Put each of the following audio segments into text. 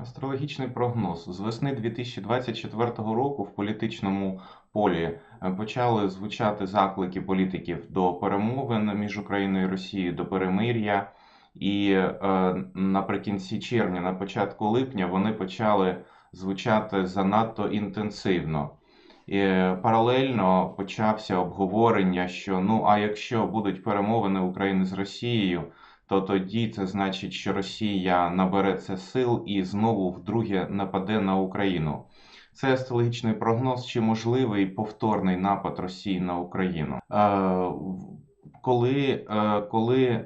Астрологічний прогноз. З весни 2024 року в політичному полі е, почали звучати заклики політиків до перемовин між Україною і Росією, до перемир'я. І е, наприкінці червня, на початку липня, вони почали звучати занадто інтенсивно. І е, паралельно почався обговорення, що ну а якщо будуть перемовини України з Росією, то тоді це значить, що Росія набереться сил і знову вдруге нападе на Україну. Це астрологічний прогноз, чи можливий повторний напад Росії на Україну. Е, коли, е, коли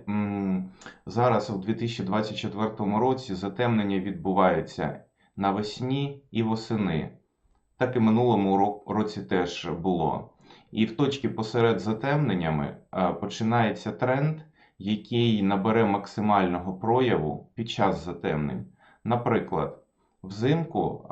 зараз у 2024 році затемнення відбувається навесні і восени, так і минулому ро- році теж було. І в точці посеред затемненнями е, починається тренд, який набере максимального прояву під час затемнень. Наприклад, взимку,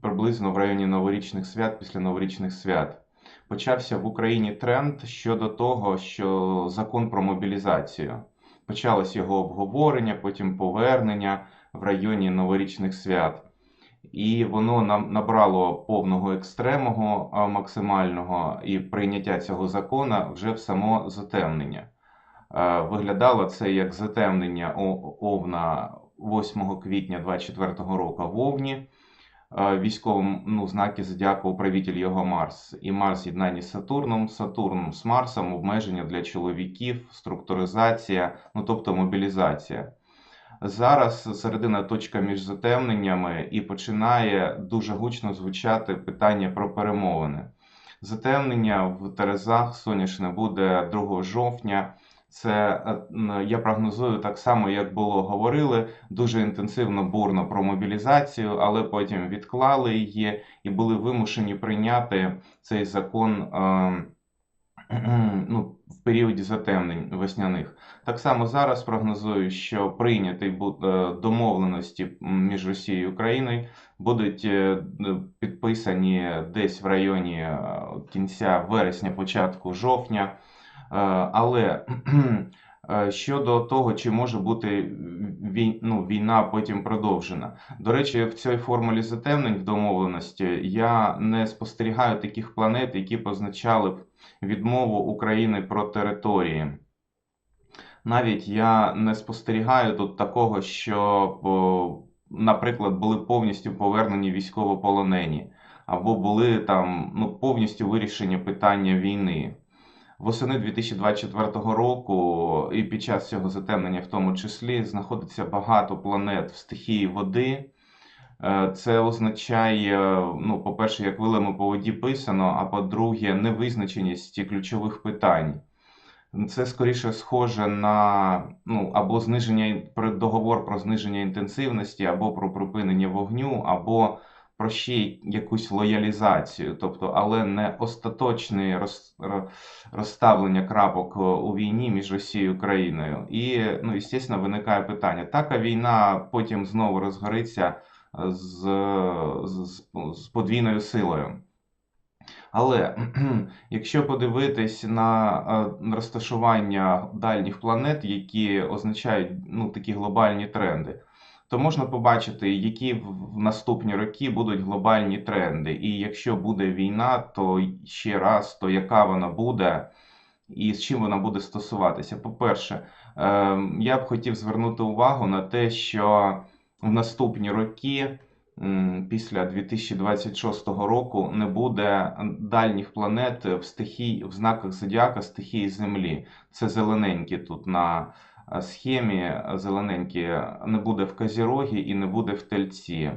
приблизно в районі новорічних свят, після новорічних свят, почався в Україні тренд щодо того, що закон про мобілізацію. Почалось його обговорення, потім повернення в районі новорічних свят. І воно нам набрало повного екстремого максимального і прийняття цього закона вже в само затемнення. Е, Виглядало це як затемнення Овна 8 квітня 24 року в Овні. Е, Військовим ну, знаки зодіаку управитель його Марс. І Марс з'єднання з Сатурном, Сатурн з Марсом, обмеження для чоловіків, структуризація, ну тобто мобілізація. Зараз середина точка між затемненнями і починає дуже гучно звучати питання про перемовини. Затемнення в Терезах сонячне буде 2 жовтня. Це е, я прогнозую так само, як було говорили, дуже інтенсивно бурно про мобілізацію, але потім відклали її і були вимушені прийняти цей закон е, ну, в періоді затемнень весняних. Так само зараз прогнозую, що прийняті е, домовленості між Росією і Україною будуть підписані десь в районі кінця вересня, початку жовтня. Е, Але е, щодо того, чи може бути ну, війна потім продовжена. До речі, в цій формулі затемнень в домовленості я не спостерігаю таких планет, які б означали б відмову України про території. Навіть я не спостерігаю тут такого, щоб, наприклад, були повністю повернені військовополонені, або були там ну, повністю вирішені питання війни. Восени 2024 року і під час цього затемнення, в тому числі, знаходиться багато планет в стихії води. Е, Це означає, ну, по-перше, як вилами по воді писано, а по-друге, невизначеність ключових питань. Це скоріше схоже на ну, або зниження договор про зниження інтенсивності, або про припинення вогню, або про ще якусь лоялізацію, тобто, але не остаточне роз, розставлення крапок е, у війні між Росією і Україною. І, ну, звісно, виникає питання: така війна потім знову розгориться е, з, з, з подвійною силою. Але якщо подивитись на е, розташування дальніх планет, які означають ну, такі глобальні тренди, то можна побачити, які в наступні роки будуть глобальні тренди. І якщо буде війна, то ще раз, то яка вона буде і з чим вона буде стосуватися. По-перше, е, я б хотів звернути увагу на те, що в наступні роки після 2026 року не буде дальніх планет в стихій, в знаках зодіака стихії Землі. Це зелененькі тут на схемі. Зелененькі не буде в Козірогі і не буде в Тельці.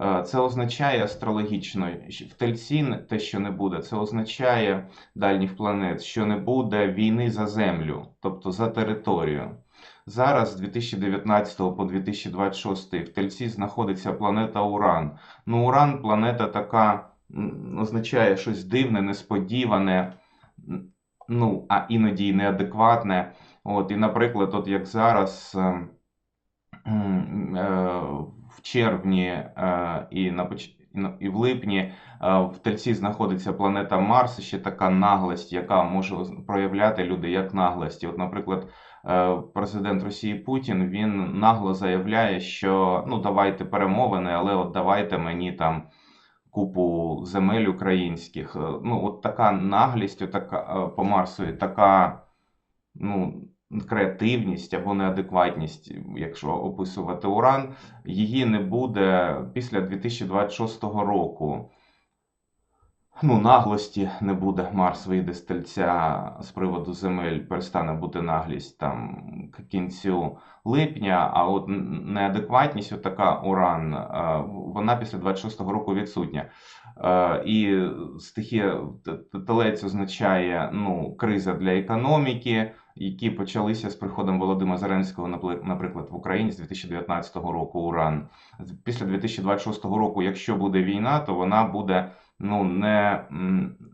Е, Це означає астрологічно, в Тельці те, що не буде, це означає дальніх планет, що не буде війни за землю, тобто за територію. Зараз з 2019 по 2026 в Тельці знаходиться планета Уран. Ну, Уран планета така означає щось дивне, несподіване, ну, а іноді й неадекватне. От, і, наприклад, от як зараз е, м, е, в червні е, і, на, і в липні е, в Тельці знаходиться планета Марс, ще така наглость, яка може проявляти люди як наглості. От, наприклад, президент Росії Путін він нагло заявляє, що ну давайте перемовини, але от давайте мені там купу земель українських. Ну, от така наглість, така по Марсу, така ну, креативність або неадекватність, якщо описувати уран, її не буде після 2026 року. Ну, наглості не буде. Марс вийде з тельця з приводу земель, перестане бути наглість там к кінцю липня, а от неадекватність, от така уран, е, вона після 26-го року відсутня. Е, І стихія телець означає ну, криза для економіки, які почалися з приходом Володимира Зеленського, наприклад, в Україні з 2019 року уран. Після 2026 року, якщо буде війна, то вона буде ну, не,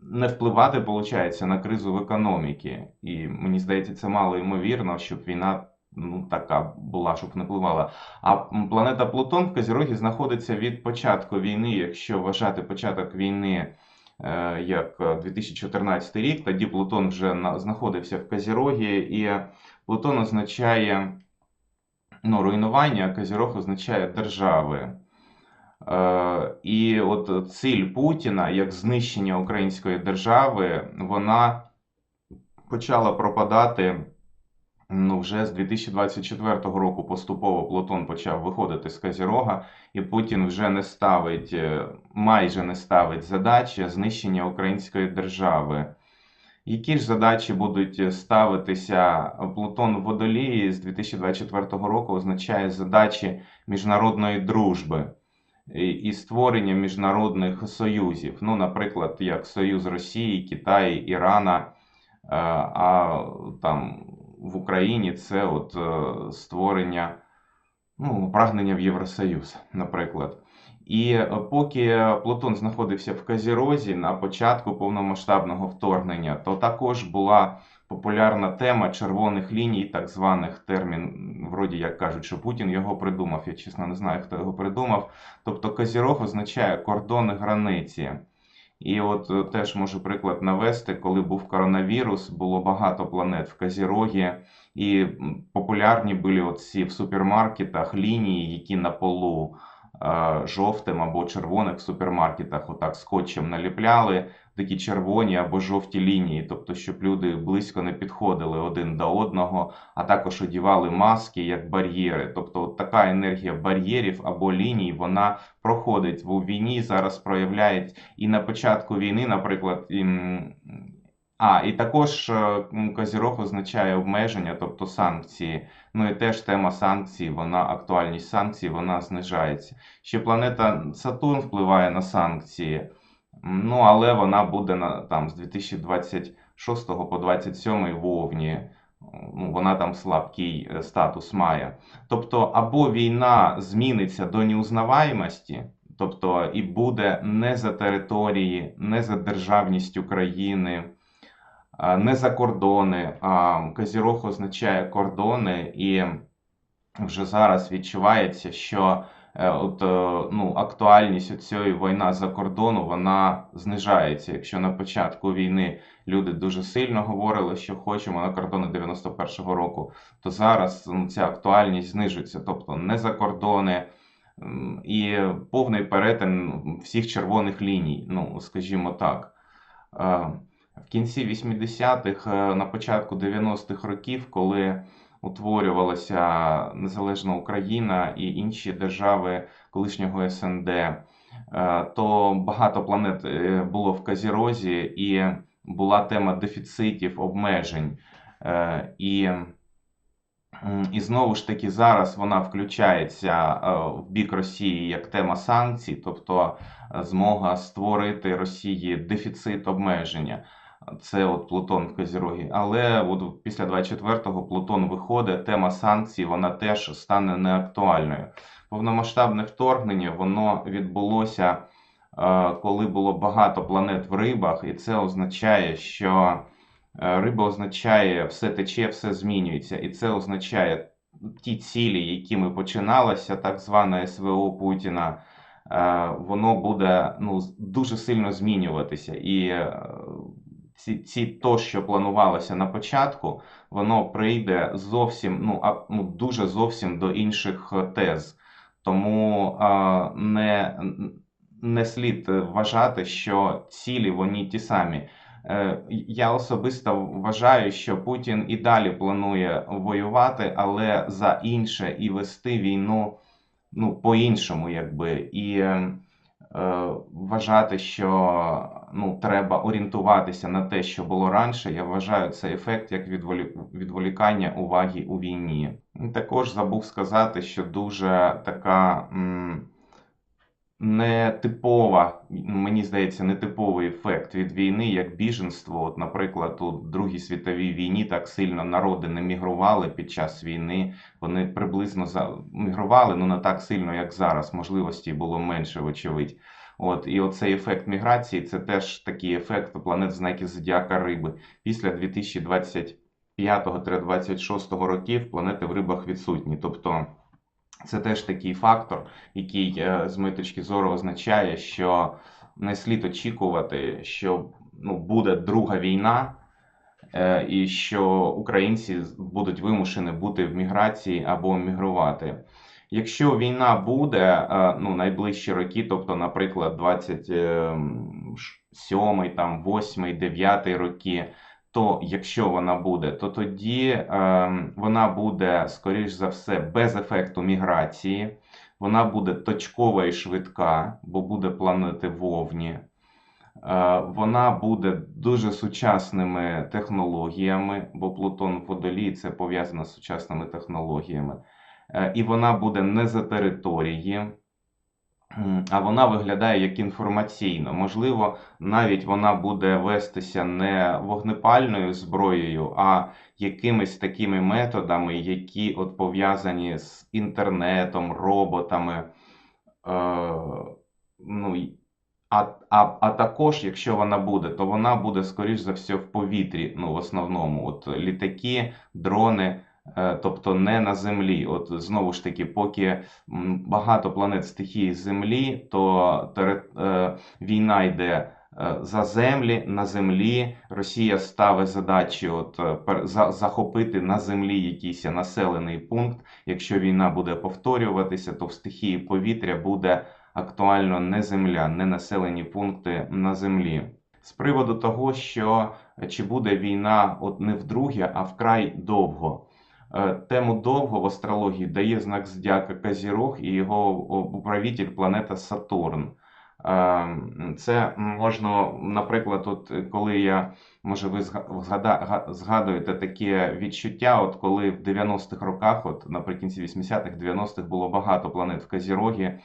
не впливати, виходить, на кризу в економіці. І мені здається, це мало ймовірно, щоб війна ну, така була, щоб не впливала. А планета Плутон в Козірогі знаходиться від початку війни, якщо вважати початок війни. е, Як е, 2014 рік, тоді Плутон вже на- знаходився в Козірогі, і Плутон означає ну, руйнування, а Козірог означає держави. Е, І от ціль Путіна як знищення української держави, вона почала пропадати ну, вже з 2024 року. Поступово Плутон почав виходити з Козірога, і Путін вже не ставить, е, майже не ставить задачі знищення української держави. Які ж задачі будуть ставитися? Плутон в Водолії з 2024 року означає задачі міжнародної дружби і створення міжнародних союзів. Ну, наприклад, як Союз Росії, Китаю, Ірана, е, а там в Україні це от е, створення ну, прагнення в Євросоюз, наприклад. І е, поки Плутон знаходився в Казірозі на початку повномасштабного вторгнення, то також була популярна тема червоних ліній, так званих термін, вроді як кажуть, що Путін його придумав. Я чесно не знаю, хто його придумав. Тобто Козірог означає кордони границі. І от е, теж можу приклад навести, коли був коронавірус, було багато планет в Козірогі, і популярні були от ці в супермаркетах лінії, які на полу жовтим або червоних в супермаркетах отак скотчем наліпляли такі червоні або жовті лінії, тобто щоб люди близько не підходили один до одного, а також одівали маски як бар'єри. Тобто от така енергія бар'єрів або ліній, вона проходить в війні, зараз проявляють і на початку війни, наприклад, а, і також е, Козірог означає обмеження, тобто санкції. Ну і теж тема санкцій, вона актуальність санкцій, вона знижається. Ще планета Сатурн впливає на санкції, ну але вона буде на там з 2026 по 27 в Овні. Ну, вона там слабкий е, статус має. Тобто, або війна зміниться до неузнаваємості, тобто і буде не за території, не за державність України, не за кордони. А Козірог означає кордони, і вже зараз відчувається, що е, от, е, ну, актуальність цієї війна за кордону вона знижається. Якщо на початку війни люди дуже сильно говорили, що хочемо на кордони 91-го року, то зараз ну, ця актуальність знижується, тобто не за кордони. І повний перетин всіх червоних ліній, ну скажімо так. В кінці 80-х, е, на початку 90-х років, коли утворювалася незалежна Україна і інші держави колишнього СНД, е, то багато планет е, було в Казірозі, і була тема дефіцитів, обмежень. І І знову ж таки зараз вона включається в бік Росії як тема санкцій, тобто змога створити Росії дефіцит обмеження. Це от Плутон в Козірогі. Але от після 24-го Плутон виходить, тема санкцій вона теж стане неактуальною. Повномасштабне вторгнення воно відбулося, е, коли було багато планет в рибах, і це означає, що Е, Риба означає все тече, все змінюється. І це означає ті цілі, якими починалося так зване СВО Путіна, е, воно буде ну, дуже сильно змінюватися. І ці, ці то, що планувалося на початку, воно прийде зовсім, ну, а, ну дуже зовсім до інших е, тез. Тому а, не, не слід вважати, що цілі вони ті самі. Е, Я особисто вважаю, що Путін і далі планує воювати, але за інше і вести війну ну, по-іншому, якби. І е, вважати, що ну, треба орієнтуватися на те, що було раніше, я вважаю цей ефект як відволі... відволікання уваги у війні. Також забув сказати, що дуже така. М нетипова, мені здається, нетиповий ефект від війни, як біженство. От, наприклад, у Другій світовій війні так сильно народи не мігрували під час війни. Вони приблизно мігрували, ну не так сильно, як зараз. Можливості було менше, вочевидь. От і оцей ефект міграції це теж такий ефект планет знаків зодіака риби. Після 2025-26 років планети в рибах відсутні. Тобто це теж такий фактор, який е, з моєї точки зору означає, що не слід очікувати, що ну, буде друга війна, е, і що українці будуть вимушені бути в міграції або мігрувати. Якщо війна буде е, ну, найближчі роки, тобто, наприклад, 27, там, 8, 9 роки, то якщо вона буде, то тоді е, вона буде, скоріш за все, без ефекту міграції, вона буде точкова і швидка, бо буде планети вовні. Е, вона буде дуже сучасними технологіями, бо Плутон в водолії це пов'язано з сучасними технологіями. Е, і вона буде не за території а вона виглядає як інформаційно. Можливо, навіть вона буде вестися не вогнепальною зброєю, а якимись такими методами, які от пов'язані з інтернетом, роботами. Е, ну, а а, а також, якщо вона буде, то вона буде, скоріш за все, в повітрі. Ну, в основному, от літаки, дрони. Е, тобто не на землі. От знову ж таки, поки багато планет стихії Землі, то е, війна йде е, за землі на землі. Росія ставить задачі от захопити на землі якийсь населений пункт. Якщо війна буде повторюватися, то в стихії повітря буде актуально не земля, не населені пункти на землі. З приводу того, що чи буде війна от не вдруге, а вкрай довго. Е, тему довго в астрології дає знак зодіака Казірог і його управитель планета Сатурн. Е, це можна, наприклад, от коли я, може, ви згадуєте таке відчуття, от коли в 90-х роках, от наприкінці 80-х, 90-х було багато планет в Казірогі,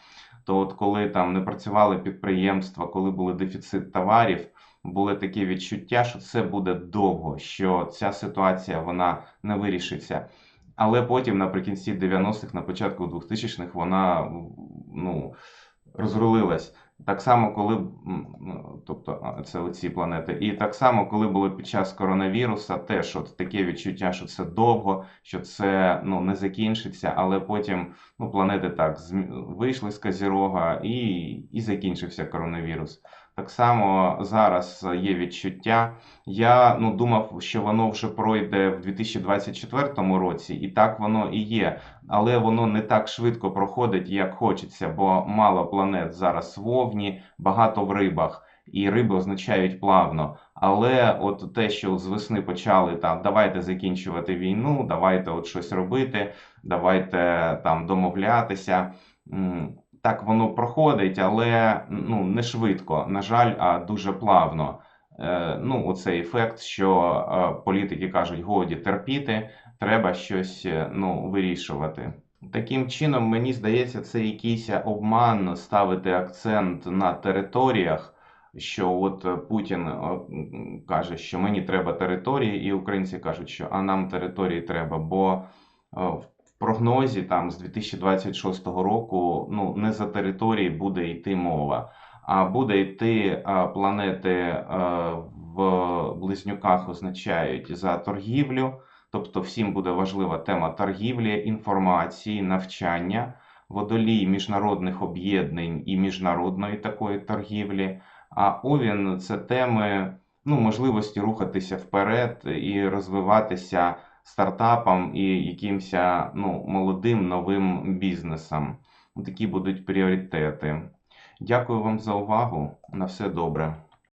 то от коли там не працювали підприємства, коли були дефіцит товарів, були такі відчуття, що це буде довго, що ця ситуація вона не вирішиться. Але потім, наприкінці 90-х, на початку 2000-х, вона ну, розрулилась. Так само, коли ну, тобто це оці планети, і так само, коли було під час коронавіруса, теж от таке відчуття, що це довго, що це ну не закінчиться, але потім ну планети так вийшли з Казірога і, і закінчився коронавірус. Так само зараз є відчуття. Я ну, думав, що воно вже пройде в 2024 році, і так воно і є. Але воно не так швидко проходить, як хочеться, бо мало планет зараз вовні, багато в рибах. І риби означають плавно. Але от те, що з весни почали там, давайте закінчувати війну, давайте от щось робити, давайте там домовлятися так воно проходить, але ну, не швидко, на жаль, а дуже плавно. Е, ну, Оцей ефект, що е, політики кажуть, годі терпіти, треба щось е, ну, вирішувати. Таким чином, мені здається, це якийсь обман ставити акцент на територіях. Що от Путін каже, що мені треба території, і українці кажуть, що а нам території треба, бо в прогнозі там з 2026 року ну не за території буде йти мова, а буде йти планети в близнюках означають за торгівлю. Тобто всім буде важлива тема торгівлі, інформації, навчання, водолій міжнародних об'єднань і міжнародної такої торгівлі. А Овін це теми ну, можливості рухатися вперед і розвиватися стартапам і якимось ну, молодим новим бізнесам. Такі будуть пріоритети. Дякую вам за увагу. На все добре.